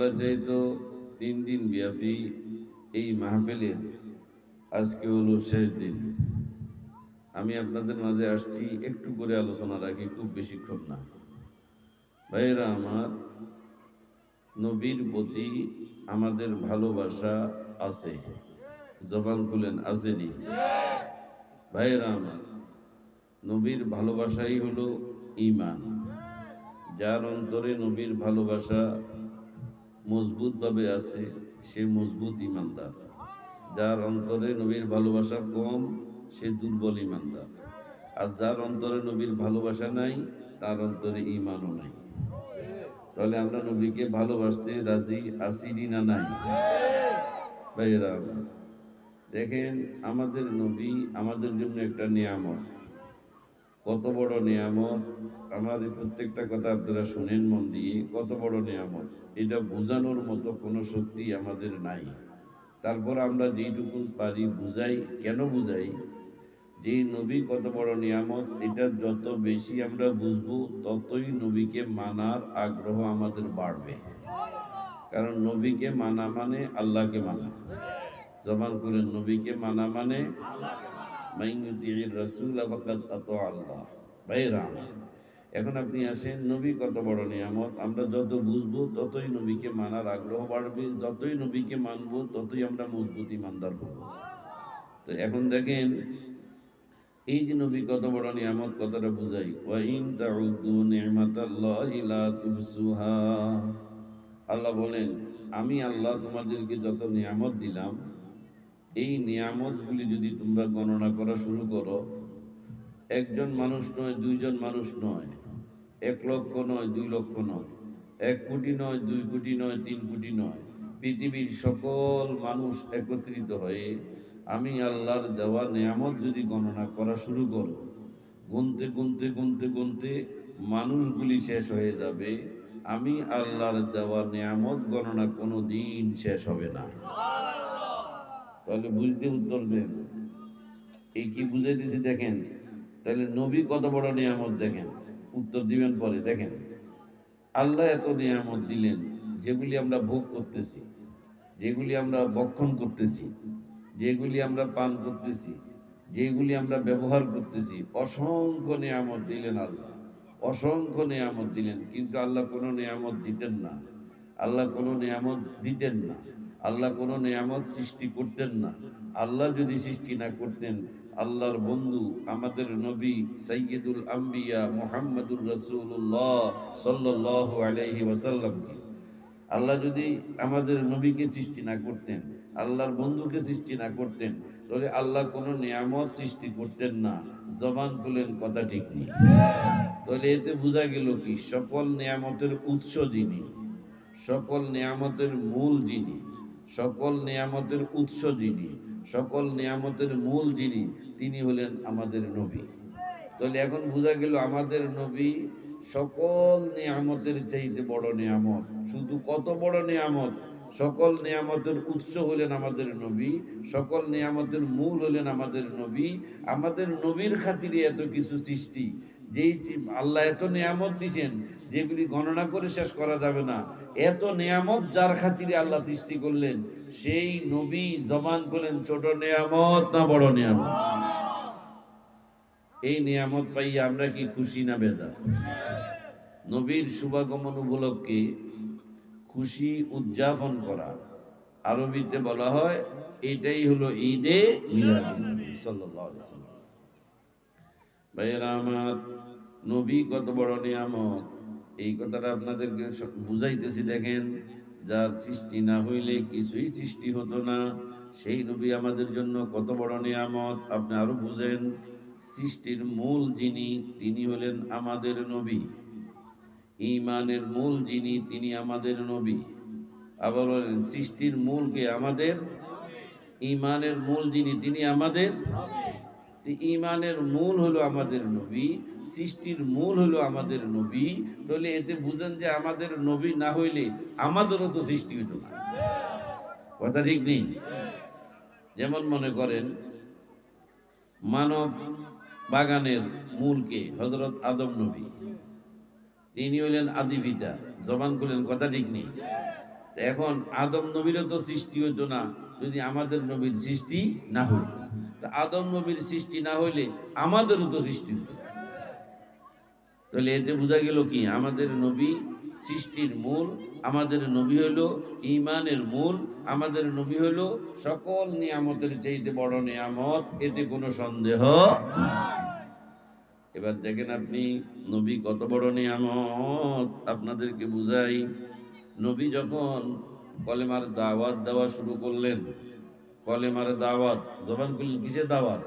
আল্লাহ চাইতো তিন দিন ব্যাপী এই মাহফিলের আজকে হলো শেষ দিন। আমি আপনাদের মাঝে আসছি, একটু করে আলোচনা রাখি, খুব বেশিক্ষণ না। ভাইয়েরা আমার, নবীর প্রতি আমাদের ভালোবাসা আছে। জবান খুলেন আসেনি ভাইয়েরা আমার, নবীর ভালোবাসাই হলো ইমান যার অন্তরে নবীর ভালোবাসা মজবুতভাবে আছে সে মজবুত ইমানদার। যার অন্তরে নবীর ভালোবাসা কম, সে দুর্বল ইমানদার। আর যার অন্তরে নবীর ভালোবাসা নাই, তার অন্তরে ইমানও নাই। তাহলে আমরা নবীকে ভালোবাসতে রাজি আসিনি না নাই? দেখেন আমাদের নবী আমাদের জন্য একটা নিয়ামত। কত বড় নিয়ামত? আমাদের প্রত্যেকটা কথা আপনারা শুনেন মন দিয়ে, কত বড় নিয়ামত? এটা বোঝানোর মতো কোনো শক্তি আমাদের নাই। তারপর আমরা যেইটুকু পারি বুঝাই। কেন বুঝাই? যে নবী কত বড় নিয়ামত, এটা যত বেশি আমরা বুঝব, ততই নবীকে মানার আগ্রহ আমাদের বাড়বে। কারণ নবীকে মানা মানে আল্লাহকে মানা। জবান করে নবীকে মানা মানে এখন আপনি আসেন, নবী কত বড় নিয়ামত? আমরা যত বুঝব, ততই নবীকে মানার আগ্রহ বাড়বে। যতই নবীকে মানবো, ততই আমরা মজবুত ইমানদার হব। তো এখন দেখেন, এই যে নবী কত বড় নিয়ামত কতটা বুঝাই। ওয়াইন তাউদ্দু নি'মাতাল্লাহি আল্লাহ বলেন, আমি আল্লাহ তোমাদেরকে যত নিয়ামত দিলাম এই নিয়ামতগুলি যদি তোমরা গণনা করা শুরু করো, একজন মানুষ নয়, দুইজন মানুষ নয়, এক লক্ষ নয়, দুই লক্ষ নয়, এক কোটি নয়, দুই কোটি নয়, তিন কোটি নয়, পৃথিবীর সকল মানুষ একত্রিত হয়ে আমি আল্লাহর দেওয়া নিয়ামত যদি গণনা করা শুরু করো, গুনতে গুনতে গুনতে গুনতে মানুষগুলি শেষ হয়ে যাবে, আমি আল্লাহর দেওয়া নিয়ামত গণনা কোনো দিন শেষ হবে না। তাহলে বুঝতে উত্তর দেন। এই কি বুঝে দিছি দেখেন? তাহলে নবী কত বড় নিয়ামত দেখেন? উত্তর দিবেন পরে, দেখেন। আল্লাহ এত নিয়ামত দিলেন, যেগুলি আমরা ভোগ করতেছি, যেগুলি আমরা বক্ষণ করতেছি, যেগুলি আমরা পান করতেছি, যেগুলি আমরা ব্যবহার করতেছি, অসংখ্য নিয়ামত দিলেন আল্লাহ। অসংখ্য নিয়ামত দিলেন, কিন্তু আল্লাহ কোনো নিয়ামত দিতেন না। আল্লাহ কোনো নিয়ামত দিতেন না। আল্লাহ কোনো নিয়ামত সৃষ্টি করতেন না। আল্লাহ যদি সৃষ্টি না করতেন, আল্লাহর বন্ধু আমাদের নবী সৈয়দুল আম্বিয়া মোহাম্মদুর রসুল্লাহ সাল্লাহ আলাইহি ওয়াসাল্লামকে আল্লাহ যদি আমাদের নবীকে সৃষ্টি না করতেন, আল্লাহর বন্ধুকে সৃষ্টি না করতেন, তাহলে আল্লাহ কোনো নিয়ামত সৃষ্টি করতেন না। জবান খুলেন, কথা ঠিক নেই। তাহলে এতে বোঝা গেল কি, সকল নিয়ামতের উৎস যিনি, সকল নিয়ামতের মূল যিনি সকল নিয়ামতের উৎস যিনি, সকল নিয়ামতের মূল যিনি, তিনি হলেন আমাদের নবী। তাহলে এখন বোঝা গেল আমাদের নবী সকল নিয়ামতের চাইতে বড় নিয়ামত। শুধু কত বড় নিয়ামত? সকল নিয়ামতের উৎস হলেন আমাদের নবী, সকল নিয়ামতের মূল হলেন আমাদের নবী। আমাদের নবীর খাতিরে এত কিছু সৃষ্টি সি- আল্লাহ এত নিয়ামত দিছেন, যেগুলি গণনা করে শেষ করা যাবে না। এত নিয়ামত যার খাতিরে আল্লাহ সৃষ্টি করলেন, সেই নবী জমান করলেন, ছোট নিয়ামত না বড় নিয়ামত? এই নিয়ামত পাইয়া আমরা কি খুশি না বেদা? নবীর শুভাগমন উপলক্ষে খুশি উদযাপন করা। আরবিতে বলা হয়, এটাই হলো ঈদে মিলাদুন্নবী সাল্লাল্লাহু আলাইহি ভাইয়েরা আমার, নবী কত বড় নিয়ামত। এই কথাটা আপনাদেরকে বুঝাইতেছি, দেখেন, যার সৃষ্টি না হইলে কিছুই সৃষ্টি হতো না। সেই নবী আমাদের জন্য কত বড় নিয়ামত, আপনি আরও বুঝেন। সৃষ্টির মূল যিনি, তিনি হলেন আমাদের নবী। ইমানের মূল যিনি, তিনি আমাদের নবী। আবার বলেন, সৃষ্টির মূলকে আমাদের? ইমানের মূল যিনি, তিনি আমাদের? তো ইমানের মূল হলো আমাদের নবী, সৃষ্টির মূল হলো আমাদের নবী, তাহলে এতে বুঝেন যে আমাদের নবী না হইলে আমাদেরও তো সৃষ্টি হতো না। কথা ঠিক নেই? যেমন মনে করেন, মানব বাগানের মূলকে হজরত আদম নবী, তিনি হইলেন আদি পিতা, জবান করলেন কথা ঠিক নেই? এখন আদম নবীরও তো সৃষ্টি হতো না, যদি আমাদের নবীর সৃষ্টি না হইতো। আদম নবীর সৃষ্টি না হইলে আমাদেরও তো সৃষ্টি হতো। তাহলে এতে বোঝা গেল কি? আমাদের নবী সৃষ্টির মূল, আমাদের নবী হলো ইমানের মূল, আমাদের নবী হলো সকল নিয়ামতের চাইতে বড় নিয়ামত, এতে কোনো সন্দেহ এবার দেখেন আপনি, নবী কত বড় নিয়ামত? আপনাদেরকে বুঝাই, নবী যখন কলেমার দাওয়াত দেওয়া শুরু করলেন কলেমার দাওয়াত, জবান করলেন কিসের দাওয়াত?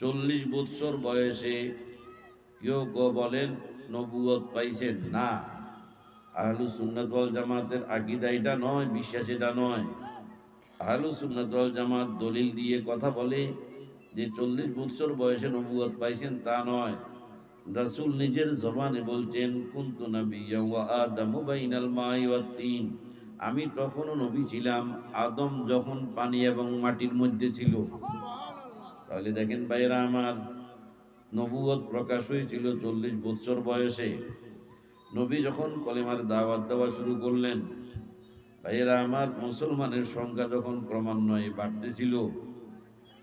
চল্লিশ বৎসর বয়সে কেউ কেউ বলেন নবুয়ত পাইছেন। না, আহলু সুন্নাত জামাতের আকিদা এটা নয়, বিশ্বাস এটা নয়। আহলু সুন্নাত জামাত দলিল দিয়ে কথা বলে যে চল্লিশ বৎসর বয়সে নবুয়ত পাইছেন, তা নয়। রাসূল নিজের জবানে বলছেন, কুনতু ওয়া আদামু বাইনাল মাই তিন। আমি তখনও নবী ছিলাম, আদম যখন পানি এবং মাটির মধ্যে ছিল। তাহলে দেখেন ভাইয়েরা আমার নবুয়ত প্রকাশ হয়েছিল চল্লিশ বৎসর বয়সে। নবী যখন কলেমার দাওয়াত দেওয়া শুরু করলেন, ভাইয়েরা আমার মুসলমানের সংখ্যা যখন ক্রমান্বয়ে বাড়তেছিল,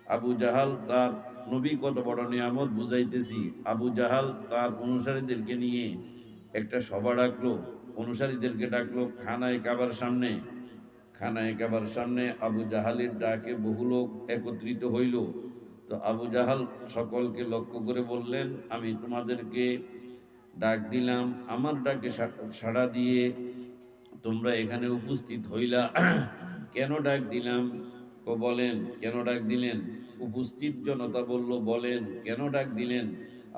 আবু জাহাল তার, নবী কত বড় নিয়ামত বুঝাইতেছি, আবু জাহাল তার অনুসারীদেরকে নিয়ে একটা সভা ডাকলো। অনুসারীদেরকে ডাকলো, খানায় কাবার সামনে। খানায় কাবার সামনে আবু জাহালের ডাকে বহু লোক একত্রিত হইল। তো আবু জাহাল সকলকে লক্ষ্য করে বললেন, আমি তোমাদেরকে ডাক দিলাম, আমার ডাকে সাড়া দিয়ে তোমরা এখানে উপস্থিত হইলা। কেন ডাক দিলাম? ও বলেন, কেন ডাক দিলেন? উপস্থিত জনতা বলল, বলেন, কেন ডাক দিলেন?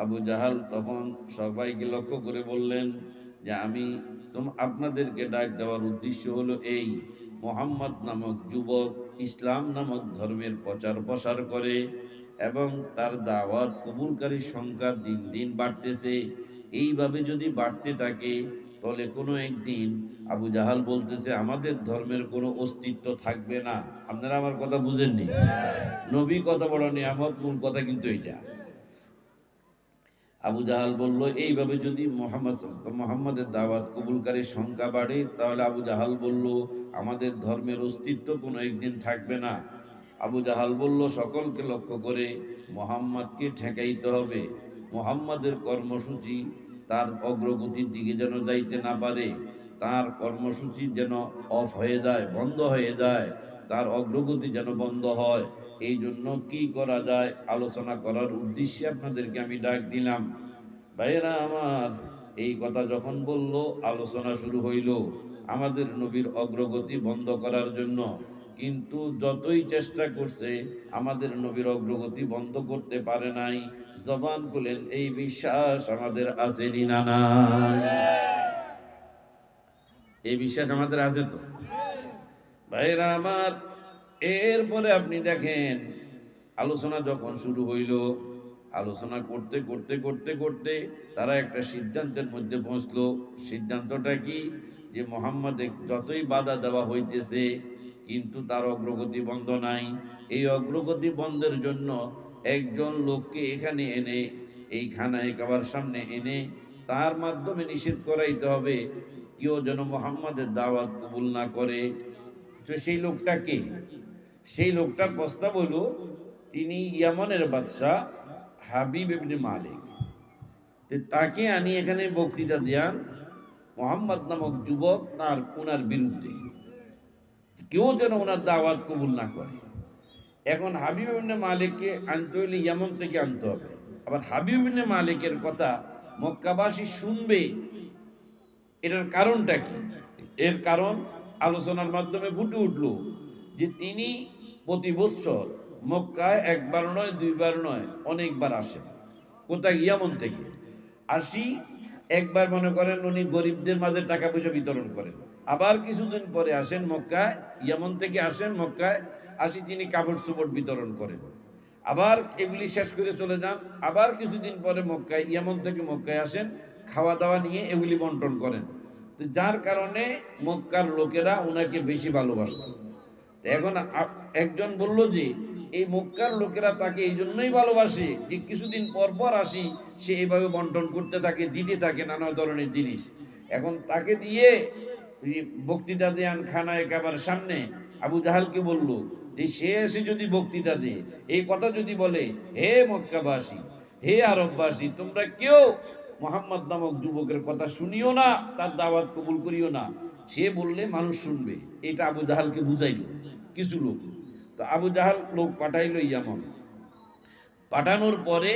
আবু জাহাল তখন সবাইকে লক্ষ্য করে বললেন যে, আমি আপনাদেরকে ডাক দেওয়ার উদ্দেশ্য হলো এই, মোহাম্মদ নামক যুবক ইসলাম নামক ধর্মের প্রচার প্রসার করে এবং তার দাওয়াত কবুলকারীর সংখ্যা দিন দিন বাড়তেছে। এইভাবে যদি বাড়তে থাকে, তাহলে কোনো একদিন আবু জাহাল বলতেছে, আমাদের ধর্মের কোনো অস্তিত্ব থাকবে না। আপনারা আমার কথা বুঝেননি? নবী কত বড় নিয়ামত, মূল কথা কিন্তু এটা আবু জাহাল বলল, এইভাবে যদি মোহাম্মদ মোহাম্মদের দাওয়াত কবুলকারীর সংখ্যা বাড়ে, তাহলে আবু জাহাল বলল, আমাদের ধর্মের অস্তিত্ব কোনো একদিন থাকবে না। আবু জাহাল বলল, সকলকে লক্ষ্য করে মোহাম্মদকে ঠেকাইতে হবে। মোহাম্মদের কর্মসূচি তার অগ্রগতির দিকে যেন যাইতে না পারে। তার কর্মসূচি যেন অফ হয়ে যায়, বন্ধ হয়ে যায়। তার অগ্রগতি যেন বন্ধ হয়। এই জন্য কি করা যায়? আলোচনা করার উদ্দেশ্যে আপনাদেরকে আমি ডাক দিলাম। ভাইয়েরা আমার, এই কথা যখন বলল, আলোচনা শুরু হইল আমাদের নবীর অগ্রগতি বন্ধ করার জন্য। কিন্তু যতই চেষ্টা করছে, আমাদের নবীর অগ্রগতি বন্ধ করতে পারে নাই। জবান খুলেন, এই বিশ্বাস আমাদের আছে না এই বিশ্বাস আমাদের আছে তো? ভাইরা আমার, এরপরে আপনি দেখেন, আলোচনা যখন শুরু হইল, আলোচনা করতে করতে করতে করতে তারা একটা সিদ্ধান্তের মধ্যে পৌঁছলো সিদ্ধান্তটা কি? যে মোহাম্মদে যতই বাধা দেওয়া হইতেছে, কিন্তু তার অগ্রগতি বন্ধ নাই। এই অগ্রগতি বন্ধের জন্য একজন লোককে এখানে এনে, এই খানায় কাবার সামনে এনে তার মাধ্যমে নিষেধ করাইতে হবে। কেউ যেন মোহাম্মদের দাওয়াত কবুল না করে তো সেই লোকটা কে? সেই লোকটার প্রস্তাব হলো, তিনি ইয়ামনের বাদশাহ হাবিব ইবনে মালিক। তাকে আনি এখানে বক্তৃতা দেন মোহাম্মদ নামক যুবক তার ওনার বিরুদ্ধে। কেউ যেন ওনার দাওয়াত কবুল না করে। এখন হাবিব ইবনে মালিককে আনতে হইলে ইয়ামন থেকে আনতে হবে। আবার হাবিব ইবনে মালিকের কথা মক্কাবাসী শুনবে, এটার কারণটা কি? এর কারণ আলোচনার মাধ্যমে ফুটে উঠল যে তিনি প্রতি বৎসর মক্কায় একবার নয়, দুইবার নয়, অনেকবার আসেন। কোথায়? ইয়ামন থেকে। আসি, একবার মনে করেন উনি গরিবদের মাঝে টাকা পয়সা বিতরণ করেন। আবার কিছুদিন পরে আসেন মক্কায়, ইয়ামন থেকে আসেন মক্কায়, আসি তিনি কাপড় চোপড় বিতরণ করেন। আবার এগুলি শেষ করে চলে যান। আবার কিছুদিন পরে মক্কায়, ইয়ামন থেকে মক্কায় আসেন খাওয়া দাওয়া নিয়ে এগুলি বন্টন করেন। যার কারণে মক্কার লোকেরা ওনাকে বেশি ভালোবাসত। এখন একজন বলল যে, এই মক্কার লোকেরা তাকে এই জন্যই ভালোবাসে যে কিছুদিন পর পর আসি, সে এইভাবে বন্টন করতে থাকে, দিতে থাকে, নানা ধরনের জিনিস। এখন তাকে দিয়ে বক্তৃতা দেন খানায় কাবার সামনে। আবু জাহালকে বলল, যে সে এসে যদি বক্তৃতা দেয়, এই কথা যদি বলে, হে মক্কাবাসী, হে আরববাসী, তোমরা কেউ মোহাম্মদ নামক যুবকের কথা শুনিও না, তার দাওয়াত কবুল করিও না। সে বললে, মানুষ শুনবে। এটা আবু জাহালকে বুঝাইল কিছু লোক। তো আবু জাহাল লোক পাঠাইল ইয়ামন। পাঠানোর পরে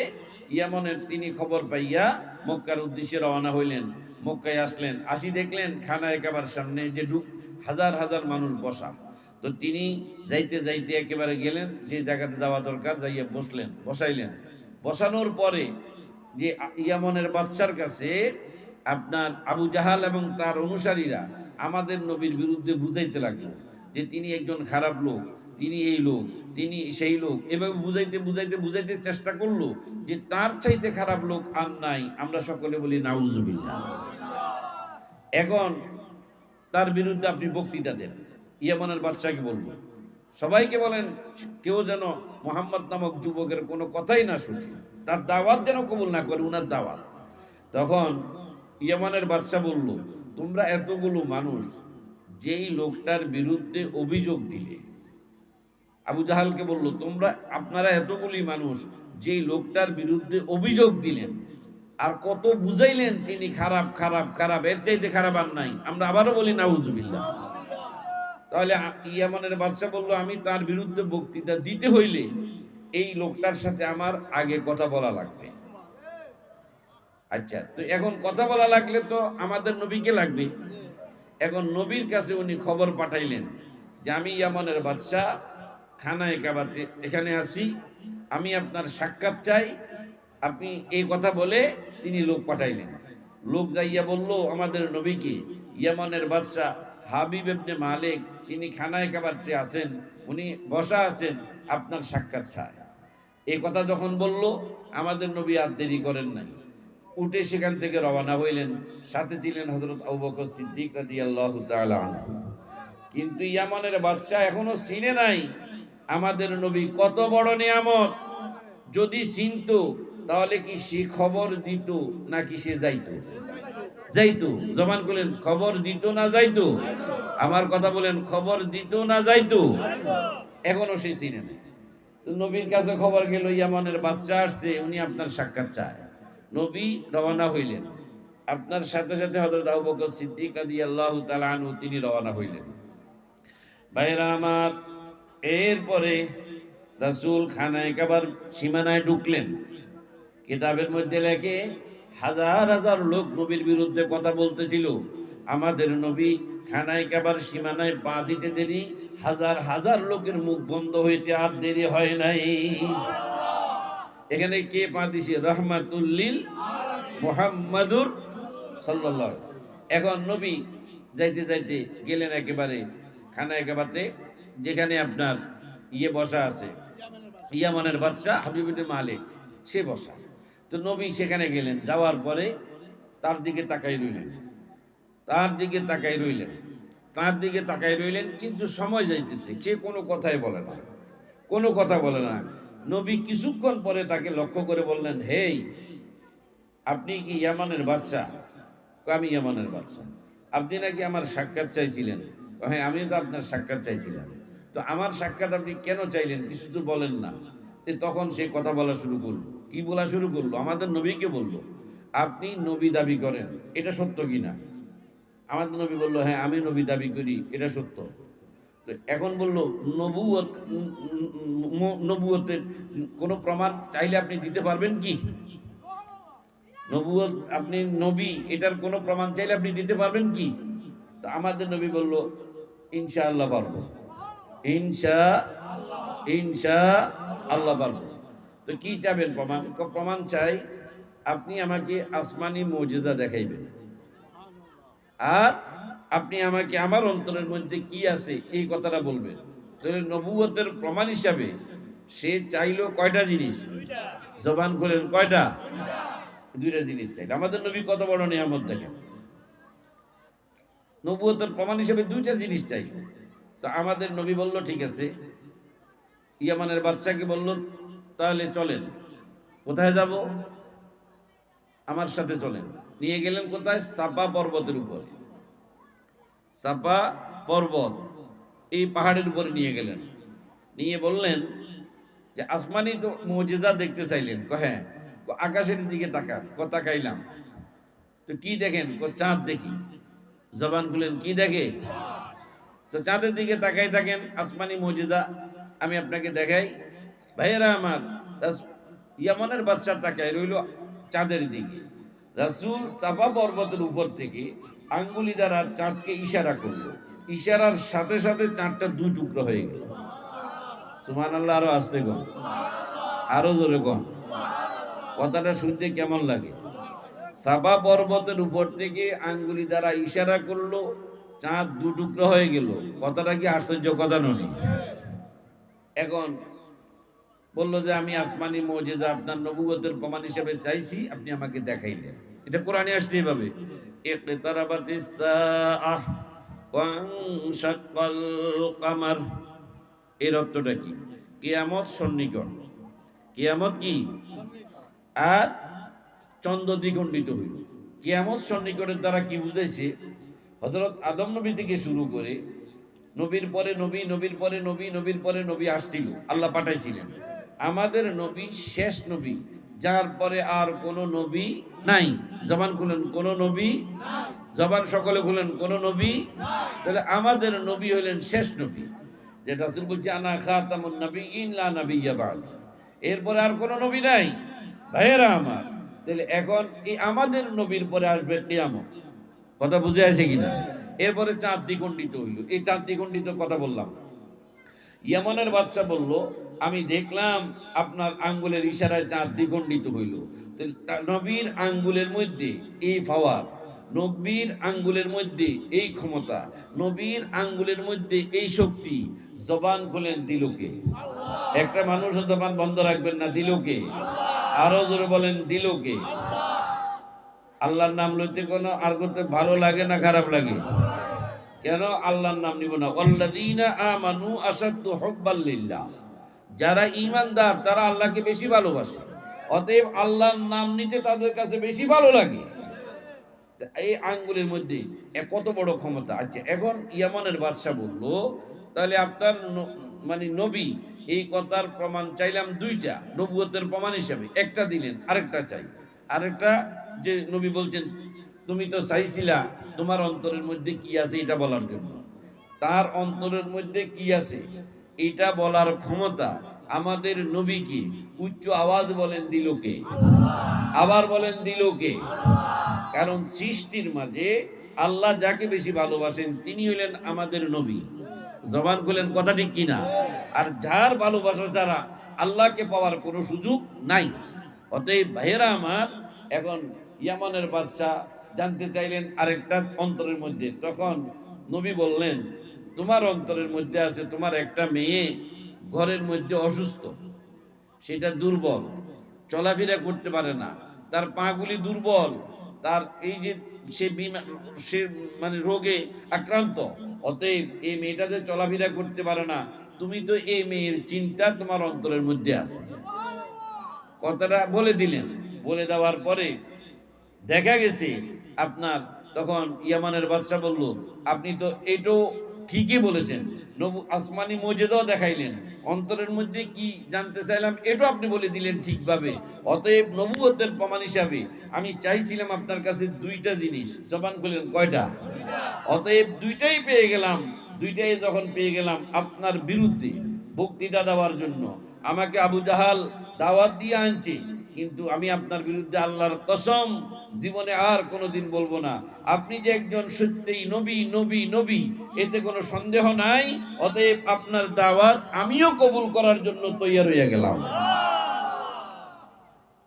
ইয়ামনের তিনি খবর পাইয়া মক্কার উদ্দেশ্যে রওনা হইলেন। মক্কায় আসলেন, আসি দেখলেন খানা একেবারে সামনে যে ঢুক হাজার হাজার মানুষ বসা। তো তিনি যাইতে যাইতে একেবারে গেলেন, যে জায়গাতে যাওয়া দরকার, যাইয়া বসলেন, বসাইলেন। বসানোর পরে যে ইয়ামনের বাদশার কাছে আপনার আবু জাহাল এবং তার অনুসারীরা আমাদের নবীর বিরুদ্ধে বুঝাইতে লাগল যে তিনি একজন খারাপ লোক, তিনি এই লোক, তিনি সেই লোক। এভাবে বুঝাইতে বুঝাইতে বুঝাইতে চেষ্টা করল যে তার চাইতে খারাপ লোক আর নাই। আমরা সকলে বলি, নাউজুবিল্লাহ। এখন তার বিরুদ্ধে আপনি বক্তৃতা দেন। ইয়ামানের বাদশাকে বলব। সবাইকে বলেন, কেউ যেন মোহাম্মদ নামক যুবকের কোনো কথাই না শুনে। তার দাওয়াত যেন কবুল না করে, উনার দাওয়াত। তখন ইয়ামানের বাদশা বলল, তোমরা এতগুলো মানুষ যেই লোকটার বিরুদ্ধে অভিযোগ দিলে। আবু জাহালকে বলল, তোমরা, আপনারা এতগুলি মানুষ যেই লোকটার বিরুদ্ধে অভিযোগ দিলেন আর কত বুঝাইলেন তিনি খারাপ খারাপ খারাপ, এর চাইতে খারাপ আর নাই। আমরা আবারও বলি, নাউজুবিল্লাহ। তাহলে ইয়ামানের বাদশা বলল, আমি তার বিরুদ্ধে বক্তৃতা দিতে হইলে এই লোকটার সাথে আমার আগে কথা বলা লাগবে। আচ্ছা তো এখন কথা বলা লাগলে তো আমাদের নবীকে লাগবে। এখন নবীর কাছে উনি খবর পাঠাইলেন যে আমি ইয়ামানের বাদশা খানায় কাবাতে এখানে আসি আমি আপনার সাক্ষাৎ চাই, আপনি এই কথা বলে তিনি লোক পাঠাইলেন। লোক যাইয়া বলল, আমাদের নবীকে ইয়ামানের বাদশা হাবিব ইবনে মালিক, তিনি খানায় কাবাতে আছেন, উনি বসা আছেন, আপনার সাক্ষাৎ চায় এই কথা যখন বলল, আমাদের নবী আর দেরি করেন নাই। উঠে সেখান থেকে রওনা হইলেন, সাথে ছিলেন হজরত আবু বকর সিদ্দিক রাদিয়াল্লাহু তাআলা কিন্তু ইয়ামানের বাদশা এখনও চিনে নাই, আমাদের নবী কত বড় নিয়ামত। যদি চিনত, তাহলে কি সে খবর দিত নাকি সে যাইত? যাইতো। জমান করলেন খবর দিত না যাইতো? আমার কথা বলেন, খবর দিত না যাইতো? এখনও সে চিনে নাই। নবীর কাছে খবর গেল, ইয়ামানের বাচ্চা আসছে, উনি আপনার সাক্ষাৎ চায়। নবী রওনা হইলেন। আপনার সাথে সাথে হযরত আবু বকর সিদ্দিক রাদিয়াল্লাহু তাআলা আনহু, তিনি রওনা হইলেন। ভাইরা আমার, এরপরে রাসূল খানায় কাবার সীমানায় ঢুকলেন। কিতাবের মধ্যে লেখে, হাজার হাজার লোক নবীর বিরুদ্ধে কথা বলতেছিল। আমাদের নবী খানায় কাবার সীমানায় পা দিতে দেরি হাজার হাজার লোকের মুখ বন্ধ হইতে আর দেরি হয় নাই। এখানে কে পা দিছে? রহমাতুল্লিল মোহাম্মদুর সাল্লাল্লাহ এখন নবী যাইতে যাইতে গেলেন একেবারে খানা একেবারে যেখানে আপনার ইয়ে বসা আছে। ইয়ামানের বাদশা হাবিবুদ্দিন মালিক, সে বসা। তো নবী সেখানে গেলেন, যাওয়ার পরে তার দিকে তাকাই রইলেন। তার দিকে তাকাই রইলেন। তার দিকে তাকাই রইলেন, কিন্তু সময় যাইতেছে। কে কোনো কথাই বলে না। কোনো কথা বলে না। নবী কিছুক্ষণ পরে তাকে লক্ষ্য করে বললেন, হেই, আপনি কি ইয়ামানের বাচ্চা আমি ইয়ামানের বাচ্চা আপনি নাকি আমার সাক্ষাৎ চাইছিলেন? হ্যাঁ আমি তো আপনার সাক্ষাৎ চাইছিলাম। তো আমার সাক্ষাৎ আপনি কেন চাইলেন? কিছু তো বলেন না। তখন সে কথা বলা শুরু করল। কি বলা শুরু করল? আমাদের নবীকে বলল, আপনি নবী দাবি করেন। এটা সত্য কি না আমাদের নবী বলল হ্যাঁ আমি নবী দাবি করি, এটা সত্য। এখন বলল, নবুয়ত নবুয়তের কোনো প্রমাণ চাইলে আপনি দিতে পারবেন কি? নবুয়ত, আপনি নবী, এটার কোনো প্রমাণ চাইলে আপনি দিতে পারবেন কি? তো আমাদের নবী বলল ইনশা আল্লাহ পারব। ইনশা ইনশা আল্লাহ পারব। তো কি চাবেন প্রমাণ? প্রমাণ চাই, আপনি আমাকে আসমানি মর্যাদা দেখাইবেন। আর আপনি আমাকে আমার অন্তরের মধ্যে কি আছে এই কথাটা বলবেন? তাহলে নবুয়তের প্রমাণ হিসাবে সে চাইলো কয়টা জিনিস? জবান করেন কয়টা? দুইটা জিনিস চাইল। আমাদের নবী কত বড় নিয়ামত দেখেন। নবুয়তের প্রমাণ হিসেবে দুইটা জিনিস চাই তো আমাদের নবী বলল, ঠিক আছে। ইয়ামানের বাচ্চাকে বলল, তাহলে চলেন, কোথায় যাব? আমার সাথে চলেন। নিয়ে গেলেন কোথায়? সাপা পর্বতের উপরে। সাপা পর্বত, এই পাহাড়ের উপরে নিয়ে গেলেন। নিয়ে বললেন যে, আসমানি তো মজেদা দেখতে চাইলেন। হ্যাঁ। আকাশের দিকে তাকান। ক তাকাইলাম। তো কি দেখেন? ক চাঁদ দেখি। জবান খুলেন, কি দেখে? তো চাঁদের দিকে তাকাই থাকেন, আসমানি মজেদা, আমি আপনাকে দেখাই। ভাইয়েরা আমার, ইয়ামনের বাচ্চা তাকাই রইল চাঁদের দিকে। রাসূল সাফা পর্বতের উপর থেকে আঙ্গুলি দ্বারা চাঁদকে ইশারা করল। ইশারার সাথে সাথে চাঁদটা দুই টুকরো হয়ে গেল। সুমান আল্লাহ আরও আসতে কম আরও জোরে কম কথাটা শুনতে কেমন লাগে? সাফা পর্বতের উপর থেকে আঙ্গুলি দ্বারা ইশারা করল, চাঁদ দু টুকরো হয়ে গেল। কথাটা কি আশ্চর্য? কথা নয়। এখন বলল যে, আমি আসমানি মৌজেদা আপনার নবুয়তের প্রমাণ হিসেবে চাইছি, আপনি আমাকে দেখাইলেন। এটা কোরআনে আসছে এভাবে। এর অর্থটা কি? কিয়ামত সন্নিকট কিয়ামত কি? আর চন্দ্র দ্বিখণ্ডিত হইল। কিয়ামত সন্নিকটের দ্বারা কি বুঝাইছে? হযরত আদম নবী থেকে শুরু করে নবীর পরে নবী, নবীর পরে নবী, নবীর পরে নবী আসছিল। আল্লাহ পাঠাইছিলেন। আমাদের নবী শেষ নবী, যার পরে আর কোন নবী নাই। জবান খুলেন, কোন নবী জবান সকলে খুলেন, কোন নবী তাহলে আমাদের নবী হলেন শেষ নবী। যে রাসূল বলছে, আনা খাতামুন নবিয়্যিন, লা নাবিয়্যা বাদ। এরপরে আর কোন নবী নাই। ভাইয়েরা আমার, তাহলে এখন এই আমাদের নবীর পরে আসবে কিয়ামত। কথা বুঝে আছে কিনা? এরপরে চাঁদ দ্বিখণ্ডিত হইল। এই চাঁদ দ্বিখণ্ডিত কথা বললাম ইয়ামনের বাদশা বলল আমি দেখলাম আপনার আঙ্গুলের ইশারায় চাঁদ দ্বিখণ্ডিত হইল। নবীর আঙ্গুলের মধ্যে এই পাওয়ার, নবীর আঙ্গুলের মধ্যে এই ক্ষমতা, নবীর আঙ্গুলের মধ্যে এই শক্তি জবান খুলেন দিলকে। একটা মানুষ জবান বন্ধ রাখবেন না দিলকে। আরও জোরে বলেন দিলকে। আল্লাহর নাম লইতে কোনো আর করতে ভালো লাগে না খারাপ লাগে? কেন আল্লাহর নাম নিব না? আল্লাযীনা আমানু আসাদ্দু হুব্বাল লিল্লাহ। যারা ঈমানদার, তারা আল্লাহকে বেশি ভালোবাসে। অতএব আল্লাহর নাম নিতে তাদের কাছে বেশি ভালো লাগে। এই আঙ্গুলের মধ্যে কত বড় ক্ষমতা। আছে এখন ইয়ামানের বাদশাহ বলল, তাহলে আপনার মানে নবী, এই কথার প্রমাণ চাইলাম দুইটা, নবুয়তের প্রমাণ হিসাবে। একটা দিলেন, আরেকটা চাই। আরেকটা যে নবী বলছেন, তুমি তো চাইছিলা, তোমার অন্তরের মধ্যে কি আছে এটা বলার জন্য? তার অন্তরের মধ্যে কি আছে? এটা বলার ক্ষমতা আমাদের নবীকে উচ্চ আওয়াজ বলেন দিলকে আবার বলেন দিলকে কারণ সৃষ্টির মাঝে আল্লাহ যাকে বেশি ভালোবাসেন তিনি হলেন আমাদের নবী। জবান করলেন কথা ঠিক কিনা? আর যার ভালোবাসা দ্বারা আল্লাহকে পাওয়ার কোনো সুযোগ নাই। অতএব ভাইয়েরা আমার, এখন ইয়ামানের বাদশাহ জানতে চাইলেন আরেকটা অন্তরের মধ্যে। তখন নবী বললেন তোমার অন্তরের মধ্যে আছে, তোমার একটা মেয়ে ঘরের মধ্যে অসুস্থ, সেটা দুর্বল, চলাফেরা করতে পারে না, তার পাগুলি দুর্বল, তার এই যে সে বিমা- সে মানে রোগে আক্রান্ত, অতএব এই মেয়েটা যে চলাফেরা করতে পারে না, তুমি তো এই মেয়ের চিন্তা তোমার অন্তরের মধ্যে আছে। কথাটা বলে দিলেন, বলে দেওয়ার পরে দেখা গেছে, আপনার তখন ইয়ামানের বাদশা বলল, আপনি তো এটাও ঠিকই বলেছেন। নবু আসমানি মজেদাও দেখাইলেন। অন্তরের মধ্যে কি জানতে চাইলাম এটা আপনি বলে দিলেন ঠিকভাবে। অতএব নবুয়তের প্রমাণ হিসাবে আমি চাইছিলাম আপনার কাছে দুইটা জিনিস। জবান করলেন কয়টা? অতএব দুইটাই পেয়ে গেলাম। দুইটাই যখন পেয়ে গেলাম আপনার বিরুদ্ধে বক্তৃতা দেওয়ার জন্য। আমাকে আবু জাহাল দাওয়াত দিয়ে আনছে। কিন্তু আমি আপনার বিরুদ্ধে আল্লাহর কসম, জীবনে আর কোনোদিন বলব না। আপনি যে একজন সত্যিই নবী নবী নবী, এতে কোনো সন্দেহ নাই। অতএব আপনার দাওয়াত আমিও কবুল করার জন্য তৈয়ার হয়ে গেলাম।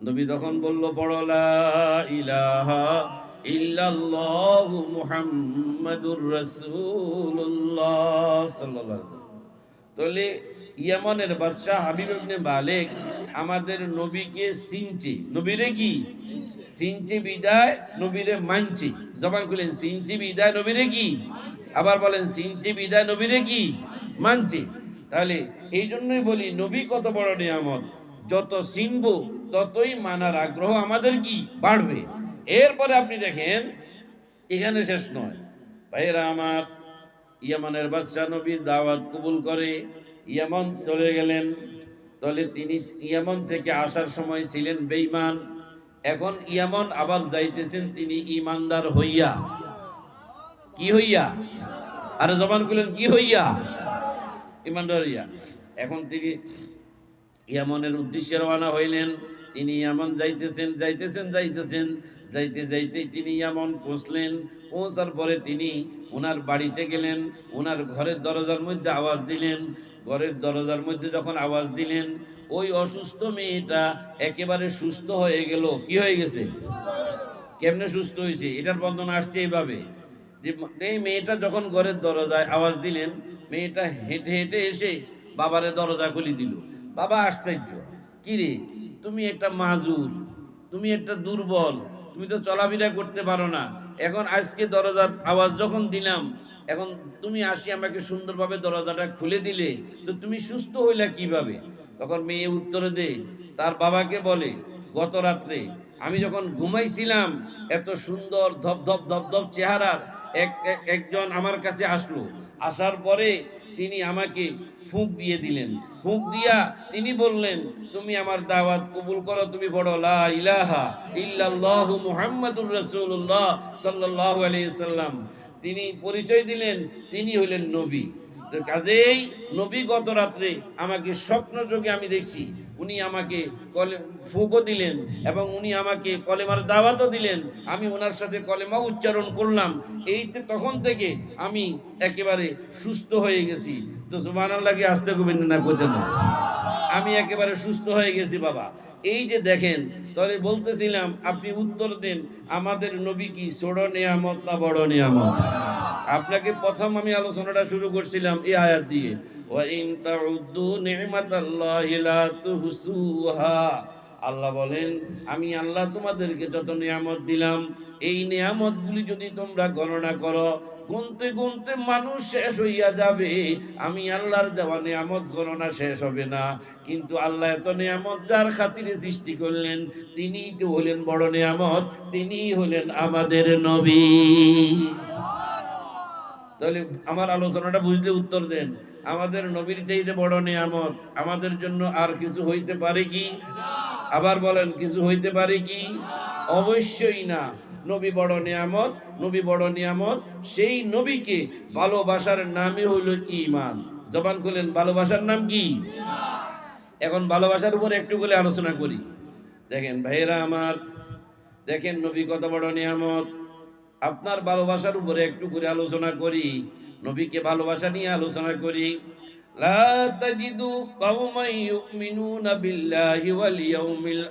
নবী তখন বলল পড়লা ইলাহা ইল্লাল্লাহু তাহলে ইয়ামানের বাদশাহ হাবিব ইবনে মালিক আমাদের নবীকে চিনছে। নবীরে কি? চিনছে বিদায়, নবীরে মানছে। জবান খুলেন, চিনছে বিদায়, নবীরে কি? আবার বলেন, চিনছে বিদায়, নবীরে কি? মানছে। তাহলে এই জন্যই বলি, নবী কত বড় নিয়ামত। যত চিনব, ততই মানার আগ্রহ আমাদের কি? বাড়বে। এরপরে আপনি দেখেন, এখানে শেষ নয়। ভাইয়েরা আমার, ইয়ামানের বাদশাহ নবীর দাওয়াত কবুল করে। ইয়ামন চলে গেলেন। তলে তিনি ইয়ামন থেকে আসার সময় ছিলেন বেঈমান। এখন ইয়ামন আবার যাইতেছেন, তিনি ইমানদার হইয়া। কি হইয়া? আরে জবান করলেন কি হইয়া? ইমানদার হইয়া। এখন তিনি ইয়ামনের উদ্দেশ্যে রওনা হইলেন। তিনি ইয়ামন যাইতেছেন যাইতেছেন যাইতেছেন। যাইতে যাইতে তিনি ইয়ামন পৌঁছলেন। পৌঁছার পরে তিনি ওনার বাড়িতে গেলেন। ওনার ঘরের দরজার মধ্যে আওয়াজ দিলেন। ঘরের দরজার মধ্যে যখন আওয়াজ দিলেন, ওই অসুস্থ মেয়েটা একেবারে সুস্থ হয়ে গেল। কি হয়ে গেছে? কেমনে সুস্থ হয়েছে? এটার বন্ধন আসছে এইভাবে। যে এই মেয়েটা যখন ঘরের দরজায় আওয়াজ দিলেন, মেয়েটা হেঁটে হেঁটে এসে বাবারে দরজা খুলি দিল। বাবা, আশ্চর্য। কি রে? তুমি একটা মাজুর, তুমি একটা দুর্বল, তুমি তো চলাফেরা করতে পারো না। এখন আজকে দরজার আওয়াজ যখন দিলাম এখন তুমি আসি আমাকে সুন্দরভাবে দরজাটা খুলে দিলে, তো তুমি সুস্থ হইলা কীভাবে? তখন মেয়ে উত্তরে দে তার বাবাকে বলে, গত রাত্রে আমি যখন ঘুমাইছিলাম, এত সুন্দর ধপধপ ধপধপ চেহারা এক, এক- একজন আমার কাছে আসলো। আসার পরে তিনি আমাকে ফুঁক দিয়ে দিলেন। ফুঁক দিয়া তিনি বললেন, তুমি আমার দাওয়াত কবুল করো, তুমি বড় লা ইলাহা ইল্লাল্লাহু মুহাম্মাদুর রাসূলুল্লাহ সাল্লাল্লাহু আলাইহি সাল্লাম। তিনি পরিচয় দিলেন, তিনি হইলেন নবী। কাজেই নবী গত রাত্রে আমাকে স্বপ্ন যোগে আমি দেখছি। উনি আমাকে কলে, ফুঁকও দিলেন এবং উনি আমাকে কলেমার দাওয়াতও দিলেন। আমি ওনার সাথে কলেমা উচ্চারণ করলাম। এইতে তখন থেকে আমি একেবারে সুস্থ হয়ে গেছি। তো সুমান আল্লাহকে আসতে গোবিন্দ না। আমি একেবারে সুস্থ হয়ে গেছি, বাবা। এই যে দেখেন, তাহলে বলতেছিলাম, আপনি উত্তর দেন, আমাদের নবী কি ছোট নিয়ামত না বড় নিয়ামত? আপনাকে প্রথম আমি আলোচনাটা শুরু করছিলাম এই আয়াত দিয়ে। আল্লাহ বলেন, আমি আল্লাহ তোমাদেরকে যত নিয়ামত দিলাম, এই নিয়ামতগুলি যদি তোমরা গণনা করো গুনতে গুনতে মানুষ শেষ হইয়া যাবে। আমি আল্লাহর দেওয়া নিয়ামত গণনা শেষ হবে না। কিন্তু আল্লাহ এত নিয়ামত যার খাতিরে সৃষ্টি করলেন, তিনিই তো হলেন বড় নিয়ামত, তিনিই হলেন আমাদের নবী। তাহলে আমার আলোচনাটা বুঝলে উত্তর দেন। আমাদের নবীর চাইতে বড় নিয়ামত, আমাদের জন্য আর কিছু হইতে পারে কি? আবার বলেন, কিছু হইতে পারে কি? অবশ্যই না। নবী বড় নিয়ামত নবী বড় নিয়ামত সেই নবীকে ভালোবাসার নামই হইল ঈমান। জবান খুলেন ভালোবাসার নাম কি? এখন ভালোবাসার উপর একটু করে আলোচনা করি। দেখেন ভাইয়েরা আমার দেখেন নবী কত বড় নিয়ামত। আপনার ভালোবাসার উপরে একটু করে আলোচনা করি। নবীকে ভালোবাসা নিয়ে আলোচনা করি। বিল্লাহি ওয়াল ইয়াউমিল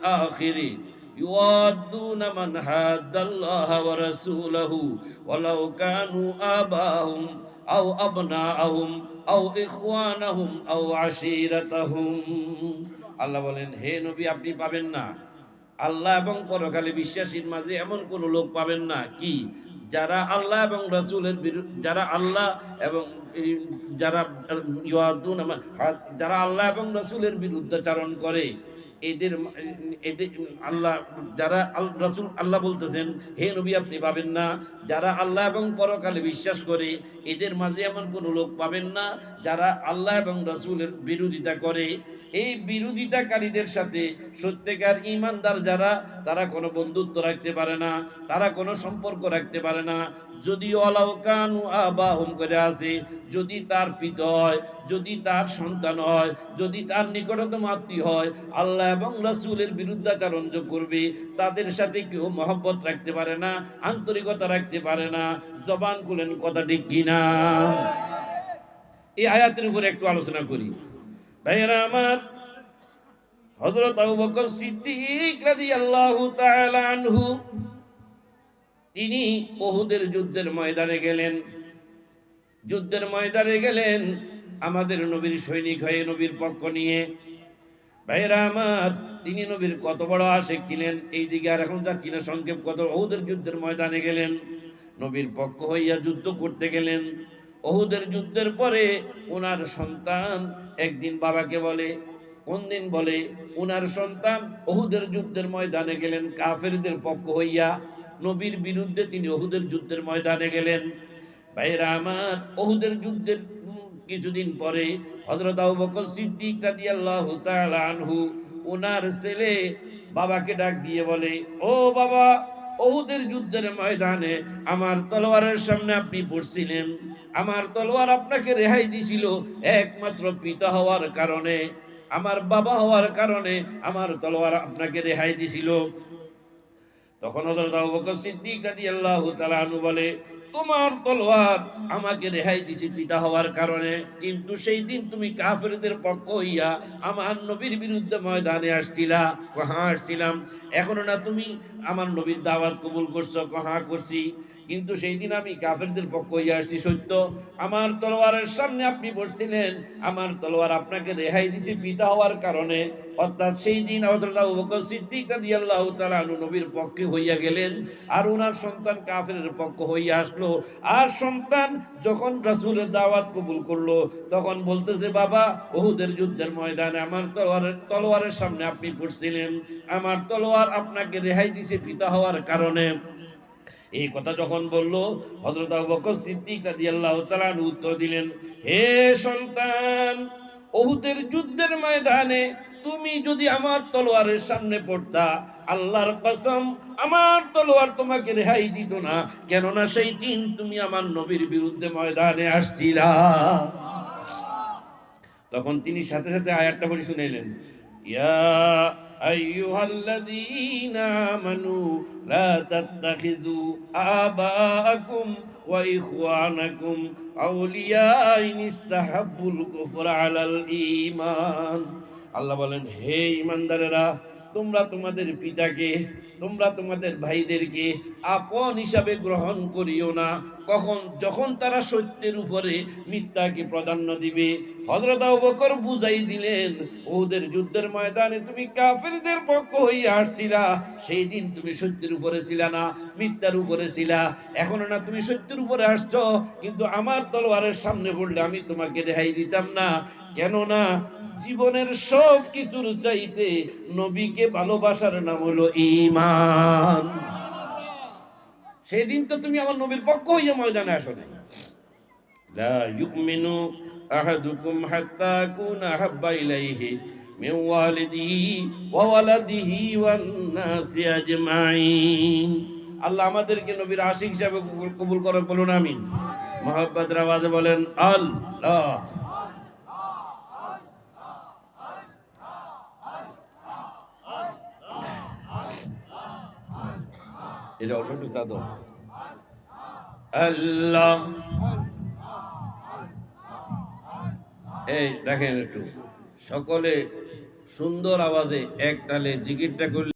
ইউয়াদ্দুনা মান হাদ্দাল্লাহা ওয়া রাসূলাহু ওয়ালাউ কানু আবাহুম আও আবনাআহুম আও ইখওয়ানাহুম আও আশীরাতাহুম আল্লাহ বলেন, হে নবী, আপনি পাবেন না। আল্লাহ এবং পরকালে বিশ্বাসীর মাঝে এমন কোন লোক পাবেন না। কি? যারা আল্লাহ এবং রাসূলের যারা আল্লাহ এবং যারা যারা আল্লাহ এবং রাসূলের বিরুদ্ধাচারণ করে। এদের এদের আল্লাহ, যারা আল, রাসূল আল্লাহ বলতেছেন, হে নবী, আপনি পাবেন না। যারা আল্লাহ এবং পরকালে বিশ্বাস করে, এদের মাঝে এমন কোনো লোক পাবেন না যারা আল্লাহ এবং রাসুলের বিরোধিতা করে। এই বিরোধিতাকারীদের সাথে সত্যিকার ইমানদার যারা, তারা কোনো বন্ধুত্ব রাখতে পারে না, তারা কোনো সম্পর্ক রাখতে পারে না। যদি অলাউকানু আবাহুম করে আসে যদি তার পিত হয়, যদি তার সন্তান হয়, যদি তার নিকটতম আত্মীয় হয়, আল্লাহ এবং রাসূলের বিরুদ্ধাচরণ করবে, তাদের সাথে কেউ মহব্বত রাখতে পারে না, আন্তরিকতা রাখতে পারে না। জবান খুলেন কথা ঠিক কিনা এই আয়াতের উপরে একটু আলোচনা করি। ভাইয়েরা আমার হযরত আবু বকর সিদ্দিক রাদিয়াল্লাহু তাআলা আনহু, তিনি ওহুদের যুদ্ধের ময়দানে গেলেন। যুদ্ধের ময়দানে গেলেন আমাদের নবীর সৈনিক হয়ে নবীর পক্ষ নিয়ে। ভাইয়েরা আমার, তিনি নবীর কত বড় আশেক ছিলেন এই দিকে আর এখন যাচ্ছি না, সংক্ষেপ কত ওহুদের যুদ্ধের ময়দানে গেলেন। নবীর পক্ষ হইয়া যুদ্ধ করতে গেলেন। ওহুদের যুদ্ধের পরে ওনার সন্তান একদিন বাবাকে বলে, কোন দিন বলে ওনার সন্তান ওহুদের যুদ্ধের ময়দানে গেলেন, কাফেরদের পক্ষ হইয়া নবীর বিরুদ্ধে তিনি ওহুদের যুদ্ধের ময়দানে গেলেন। ভাইরা আমার, ওহুদের যুদ্ধের কিছুদিন পরে বকর সিদ্দিক ওনার ছেলে বাবাকে ডাক দিয়ে বলে, ও বাবা ওহুদের যুদ্ধের ময়দানে আমার তলোয়ারের সামনে আপনি পড়ছিলেন। আমার তলোয়ার আপনাকে রেহাই দিছিল একমাত্র পিতা হওয়ার কারণে। আমার বাবা হওয়ার কারণে আমার তলোয়ার আপনাকে রেহাই দিছিল। তখন হযরত আবু বকর সিদ্দিক রাদিয়াল্লাহু বলে তোমার তলোয়ার আমাকে রেহাই দিছে পিতা হওয়ার কারণে। কিন্তু সেই দিন তুমি কাফেরদের পক্ষ হইয়া আমার নবীর বিরুদ্ধে ময়দানে আসছিলা। কহা, আসছিলাম। এখনও না তুমি আমার নবীর দাওয়াত কবুল করছ? কহা, করছি। কিন্তু সেই দিন আমি কাফেরদের পক্ষ হইয়া আসছি, সত্য। আমার তলোয়ারের সামনে আপনি বসছিলেন, আমার তলোয়ার আপনাকে রেহাই দিছি পিতা হওয়ার কারণে। অর্থাৎ সেই দিন সিদ্দিক নবীর পক্ষে হইয়া গেলেন আর ওনার সন্তান কাফেরের পক্ষ হইয়া আসলো। আর সন্তান যখন রাসূলের দাওয়াত কবুল করল, তখন বলতেছে, বাবা ওহুদের যুদ্ধের ময়দানে আমার তলোয়ারের তলোয়ারের সামনে আপনি পড়ছিলেন। আমার তলোয়ার আপনাকে রেহাই দিছে পিতা হওয়ার কারণে। এই কথা যখন বলল বকর সিদ্দিক উত্তর দিলেন, হে সন্তান ওহুদের যুদ্ধের ময়দানে তুমি যদি আমার তলোয়ারের সামনে পড়তা, আল্লাহর কসম, আমার তলোয়ার তোমাকে রেহাই দিত না। কেননা সেই দিন তুমি আমার নবীর বিরুদ্ধে ময়দানে আসছিলা। তখন তিনি সাথে সাথে আয়াতটা বলে শুনাইলেন, ইয়া আইয়ুহাল্লাযীনা আমানু লা তাত্তাখিযু আবাআকুম ওয়া ইখওয়ানাকুম। আউলিয়া ইন ইস্তাহাব্বুল কুফরা আলাল ঈমান। আল্লাহ বলেন, হে ঈমানদারেরা, তোমরা তোমাদের পিতাকে, তোমরা তোমাদের ভাইদেরকে আপন হিসাবে গ্রহণ করিও না। কখন? যখন তারা সত্যের উপরে মিথ্যাকে প্রাধান্য দিবে। হযরত আবু বকর বুঝাই দিলেন, ওদের যুদ্ধের ময়দানে তুমি কাফেরদের পক্ষ হইয়া আসছিলা। সেই দিন তুমি সত্যের উপরে ছিলা না, মিথ্যার উপরে ছিলা। এখন না তুমি সত্যের উপরে আসছো, কিন্তু আমার তলোয়ারের সামনে পড়লে আমি তোমাকে রেহাই দিতাম না। কেননা জীবনের সব কিছুর চাইতে নবীকে ভালোবাসার নাম হলো ঈমান। সেদিন তো তুমি আমার নবীর পক্ষ হইয়া ময়দানে আসো নাই লা ইউমিনু আহাদুকুম হাত্তা কুনা হাব্বা ইলাইহি মিন ওয়ালিদিহি ওয়া ওয়ালাদিহি ওয়ান নাসি আজমাইন। আল্লাহ আমাদেরকে নবীর আশিক হিসাবে কবুল- করো, বলুন আমিন। মোহাব্বতের আওয়াজে বলেন, আল্লাহ। এটা অল্প একটু চা দাও আল্লাহ। এই দেখেন একটু। সকলে সুন্দর আওয়াজে এক তালে জিকিরটা করলে